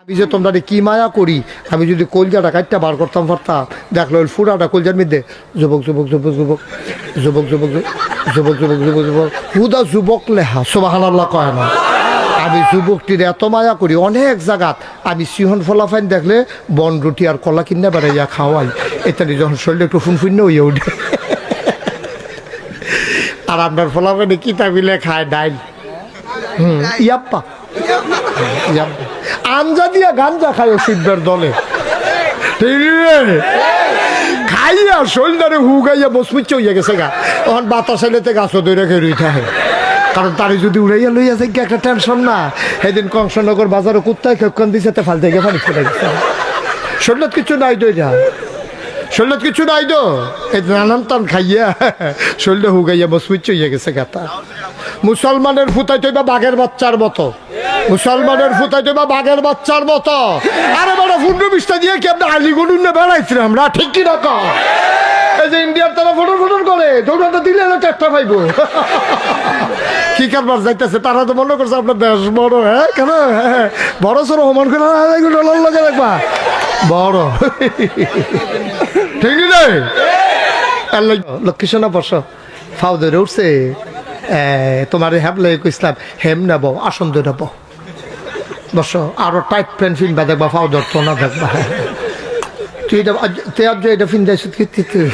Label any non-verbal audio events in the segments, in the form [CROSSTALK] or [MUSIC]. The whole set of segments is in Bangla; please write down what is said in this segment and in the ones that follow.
আমি যে তোমরা কি মায়া করি আমি যদি কলজাটা কাটটা বার করতাম পারতাম দেখল ফুরাটা কলজার মধ্যে যুবক যুবক যুবক যুবক যুবক যুবক যুবক যুবক যুবক যুবক হুদা যুবক লেহা সোবাহান আল্লাহ কয় না আমি যুবকটির এত মায়া করি অনেক জায়গাত আমি সিহন ফলাফাইন দেখলে বন রুটি আর কলা কিনে বেড়াইয়া খাওয়াই এটানি যখন শরীরে একটু ফুনফুন্য হইয়া উঠে আর আপনার ফলাফাইনে কিতা মিলে খায় ডাইল হুম ইয়াপ্পা ইয়াপ্পা আঞ্জা দিয়া গাঞ্জা খায় শিববের দলে? খাইয়া শরীরটারে হু গাইয়া বসমিচ্ছে হইয়া গেছে গা। তখন বাতাস এলেতে গাছও দৈরা খেয়ে থাকে কারণ তারে যদি উড়াইয়া লইয়া যায় একটা টেনশন না। সেদিন কংসনগর বাজারে কুত্তায় খেক্ষণ দিছে, তে ফাল থেকে পানি ফেলে গেছে শরীরত কিছু নাই দই যা শরীরত কিছু নাই তো। এই নানান টান খাইয়া শরীরটা হুগাইয়া বসমিচ্ছে হইয়া গেছে গাতা মুসলমানের ফুতাই তৈবা বাঘের বাচ্চার মতো। মুসলমানের ফুতাই তৈবা বাঘের বাচ্চার মতো। আরে বড় পূর্ণ বিস্তা দিয়ে কি আপনি না বেড়াইছিলাম আমরা? ঠিক কি রকম এই যে ইন্ডিয়ার তারা ফটো ফটো করে দৌড়াটা দিলে না চারটা পাইব। কি কারবার যাইতেছে? তারা তো মনে করছে আপনার বেশ বড় হ্যাঁ? কেন? বড় সড়ো সমান করে ডলার লাগে দেখবা বড়। ঠিক নেই? লক্ষ্মীসোনা বর্ষ ফাউ উঠছে। তোমার হ্যাবলে ইসলাম হেম নেব, আসন ধরে নেব। বস, আরও টাইট প্যান্ট ফিনবা দেখবা ফাউ ধরতো না দেখবা। তুই এটা তুই আজ এটা ফিন যাইছ কি তুই।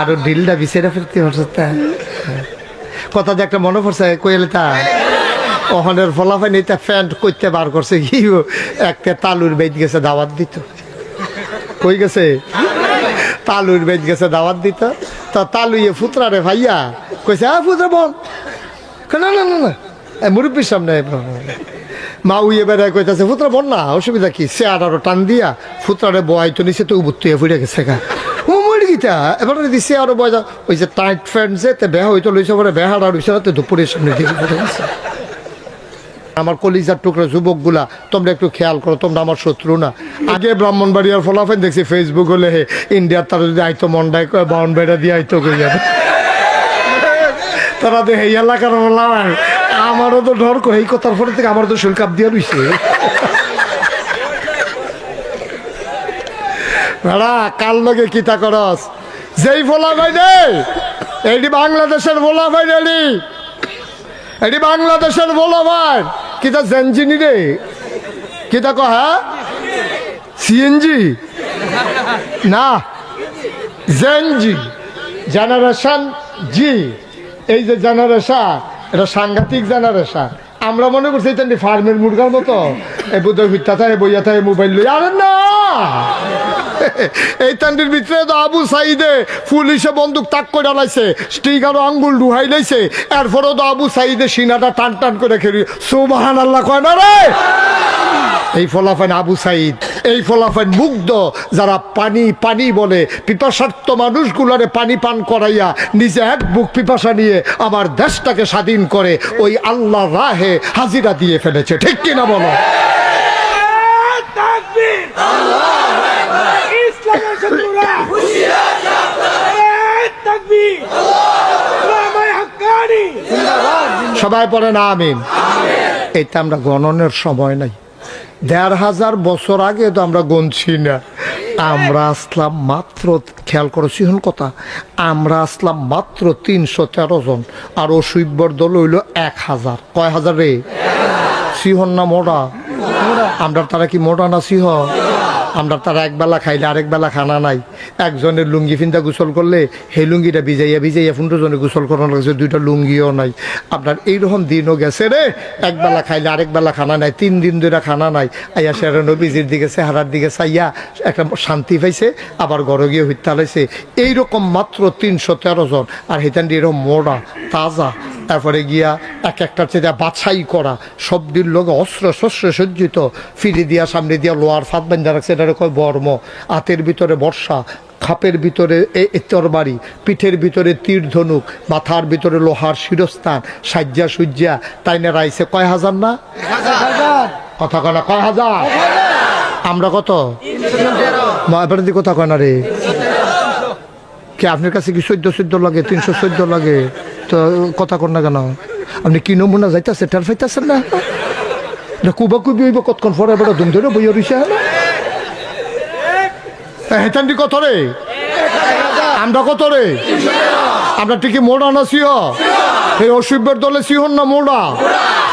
আরও ঢিলটা বিছেরা ফিরতে পারছ কথা যে একটা মনে পড়ছে, কইলে তা। ওখানের ফলাফাই নিতে প্যান্ট করতে বার করছে, কি একটা তালুর বেদ গেছে, দাওয়াত দিত। কই গেছে? তালুর বেদ গেছে দাওয়াত দিত। তা তালুয়ে ফুতরা রে ভাইয়া কইছে, আ, ফুতরা বল। না না না না। মুরব্বীর সামনে মা উইয়ে বেড়ায় কইতাছে, ফুতরা বল না, অসুবিধা কি? সে আর টান দিয়া ফুতরারে বয় তো নিচে তো উবুত্তুয়ে ফুটে গেছে গা। ও মরি গিতা, এবারে দিছে আরও বয় ওই যে টাইট ফ্যান্ট যে, তে বেহা হইতো লইছে, পরে বেহাড়া রইছে না তো দুপুরের সামনে ফুটে আমার কলিজার টুকরা যুবকগুলা, তোমরা একটু খেয়াল করো, তোমরা আমার শত্রু না। আগে ব্রাহ্মণবাড়িয়ার ফলাফল দেখছি ফেসবুক হলে হে ইন্ডিয়ার তারা যদি আইতো মন্ডাই কয় বাউন বেড়া দিয়ে আইতো কই যাবে তারা এই এলাকার বললাম আমারও তো ডর কো এই কথার পরে থেকে আমার তো শরীর কাপ দিয়ে রইছে। ভেড়া, কাল লগে কিতা করস? যেই ফোলা ভাই রে এইটি বাংলাদেশের ফোলা ভাই রেডি এটি বাংলাদেশের বলো ভাই কিতা জেনজিনি রে? কিতা কহ হ্যাঁ? সিএনজি না জেনজি জেনারেশন জি এই যে জেনারেশন এটা সাংঘাতিক জেনারেশন আমরা মনে করছি ফার্মের মুরগার মতো। এই বুধ ভিত্তা থাকে, বইয়া থাকে মোবাইল লই আরে না! এই তান্ডির ভিতরে তো আবু সাইদে পুলিশে বন্দুক তাক করে ডালাইছে স্টিকার আঙ্গুল ডুহাই লাইছে, এরপরেও তো আবু সাইদে সিনাটা টান টান করে খেলি। সুবাহান আল্লাহ কয় না রে? এই ফলাফান আবু সাইদ, এই ফলাফান মুগ্ধ যারা পানি পানি বলে, পিপাসার্থ মানুষগুলারে পানি পান করাইয়া নিজে এক বুক পিপাসা নিয়ে আমার দেশটাকে স্বাধীন করে, ওই আল্লাহ রাহে হাজিরা দিয়ে ফেলেছে। ঠিক কিনা বলো? সবাই পড়ে না, আমিন। এটা আমরা গণনের সময় নাই। দেড় হাজার বছর আগে তো আমরা গণছি না। আমরা আসলাম মাত্র, খেয়াল করো সিহন কথা, আমরা আসলাম মাত্র তিনশো তেরো জন, আর অসুইব্বর দল হইল এক হাজার। কয় হাজার রে? সিহন না মোড়া আমরা তারা কি মোড়া না সিহ আমরা তারা একবেলা খাইলে আরেক বেলা খানা নাই। একজনের লুঙ্গি ফিন্দা গোসল করলে সেই লুঙ্গিটা ভিজাইয়া ভিজাইয়া পনেরো জনে গোসল করানো লাগছে দুইটা লুঙ্গিও নাই। আপনার এইরকম দিনও গেছে রে। একবেলা খাইলে আরেক বেলা খানা নাই, তিন দিন ধরে খানা নাই। আইয়া সেরা নবীজির দিকে, চেহারার দিকে চাইয়া একটা শান্তি পাইছে, আবার ঘরে গিয়ে হত্যা লাইছে এইরকম মাত্র তিনশো তেরো জন। আর হেতান এরকম মোড়া, তাজা তারপরে গিয়া এক একটার চেয়ে বাছাই করা সবটির লোকে অস্ত্র শস্ত্র সজ্জিত ফিরি দিয়া সামনে দিয়া লোহার ফাঁদ বান্ধা রাখছে এটা কয় বর্ম হাতের ভিতরে বর্ষা খাপের ভিতরে তরবারি পিঠের ভিতরে তীর ধনুক মাথার ভিতরে লোহার শিরস্থান সাজ্জা সুজ্জা তাই না রাইছে কয় হাজার না? কথা কয় না কয় হাজার? আমরা কত? মা, এবারে দি কথা কয় না রে? কে আপনার কাছে কি চোদ্দ চোদ্দ লাগে তিনশো চোদ্দ লাগে? তো কথা কর না কেন? আপনি কি নমুনা যাইতেছে টের ফাইতেছেন না? রইছে হ্যাঁ? কত আমরা আমরা ঠিকই মোড়া না সিহ এই অসুবের দলে সিহন না মোড়া?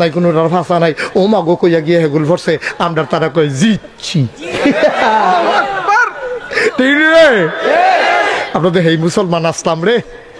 নাই কোনো ফাঁসা নাই। ও মাগো কইয়া গিয়ে হেগুল ভরছে আমরা তারা কই জিতছি। ঠিক রে? আমরা তো হেই মুসলমান আসলাম রে।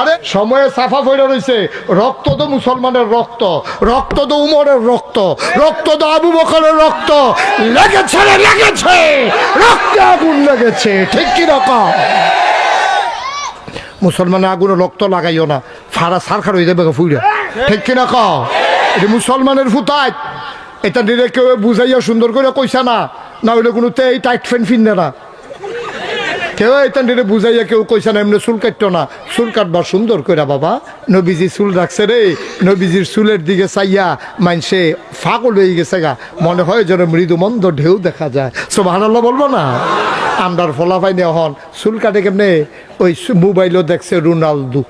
আরে, সময়ে সাফা পড়ে রয়েছে রক্ত তো মুসলমানের রক্ত রক্ত তো উমরের রক্ত রক্ত তো আবু বকরের রক্ত। লেগেছে লেগেছে। রক্তে আগুন লেগেছে, ঠিক কি রকম? মুসলমানের আগুনে রক্ত লাগাইও না, ফাড়া সারখার হয়ে যাবে ফুইরা। ঠিক কি না এটা মুসলমানের ফুতায়। এটা দিলে কেউ বুঝাইয়া সুন্দর করে কইসা না না হইলে কোনো এই টাইট ফ্যান ফিনবে না। কেউ এতান দিলে বুঝাইয়া কেউ কইছে না, এমনি চুল কাটতো না। চুল কাটবা সুন্দর করে বাবা। নবীজি চুল রাখছে রে। নবীজির চুলের দিকে চাইয়া মানসে ফাগল হয়ে গেছে গা। মনে হয় যেন মৃদু মন্দ ঢেউ দেখা যায়। সোভানাল্লাহ বলব না? আমরার ফলাফাই নেওয়া হন। চুল কাটে কেমনে? ওই মোবাইলও দেখছে রোনালদো।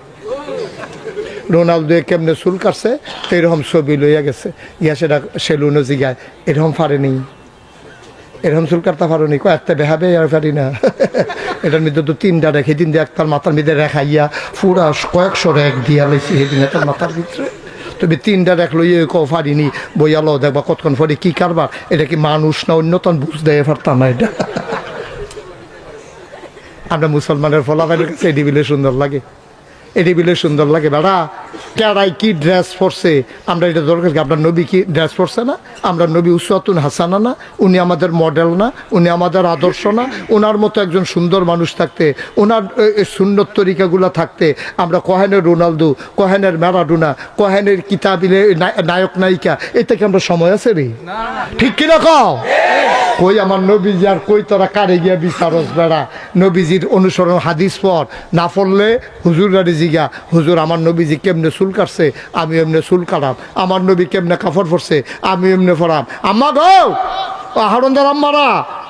রোনালদো কেমনে চুল কাটছে? এরকম ছবি লইয়া গেছে। ইয়া সেটা সেলুনও জিগায়। এরকম পারেনি এরকম চুল কাটতে পারো নি? কয়েকটা বেহাবে আর পারি না। [LAUGHS] এটার মধ্যে তো তিনটা রেখে দিন দিয়ে একটার মাথার মধ্যে রেখাইয়া পুরা কয়েকশো রেখ দিয়া লাইছি সেদিন এটার মাথার ভিতরে। তুমি তিনটা রেখ লইয়ে ক পারিনি বইয়ালো দেখবা কতক্ষণ পরে কি কারবার? এটা কি মানুষ না অন্যতন বুঝ দেয় পারতাম না এটা? [LAUGHS] আমরা মুসলমানের ফলাফলের কাছে এটি সুন্দর লাগে। এটি বিলে সুন্দর লাগে বেড়া। কেরাই কি ড্রেস পরছে? আমরা এটা দরকার কি আপনার নবী কি ড্রেস পরছে না? আমরা নবী উসাতুন হাসানা না উনি আমাদের মডেল না উনি আমাদের আদর্শ না ওনার মতো একজন সুন্দর মানুষ থাকতে ওনার সুন্দর তরিকাগুলো থাকতে আমরা কহেনের রোনালদো কহেনের ম্যারাডোনা কহেনের কিতাবিলে নায়ক নায়িকা এ থেকে আমরা সময় আছে রে? ঠিক কিনা কও? কই আমার নবীজি আর কই তোরা কারে গিয়া বিচারস বেড়া? নবীজির অনুসরণ হাদিস পর না পড়লে হুজুর জিগা, হুজুর, আমার নবীজি কেমনে চুল কাটছে? আমি এমনি চুল কাটাম। আমার নবী কেমনে কাপড় পরছে? আমি এমনি পরাম। আম্মা গো! হারন্দার আম্মারা!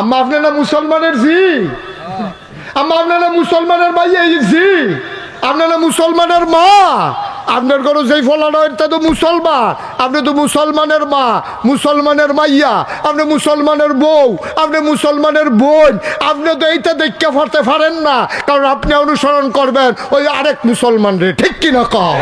আম্মা, আপনারা মুসলমানের জি? আম্মা, আপনারা মুসলমানের ভাই, এই জি? আপনারা মুসলমানের মা? আপনার ঘরে যেই ফলানো এটা তো মুসলমান। আপনি তো মুসলমানের মা, মুসলমানের মাইয়া, আপনি মুসলমানের বউ, আপনি মুসলমানের বোন। আপনি তো এইটা দেখতে পারতে পারেন না, কারণ আপনি অনুসরণ করবেন ওই আরেক মুসলমান রে ঠিক কিনা কম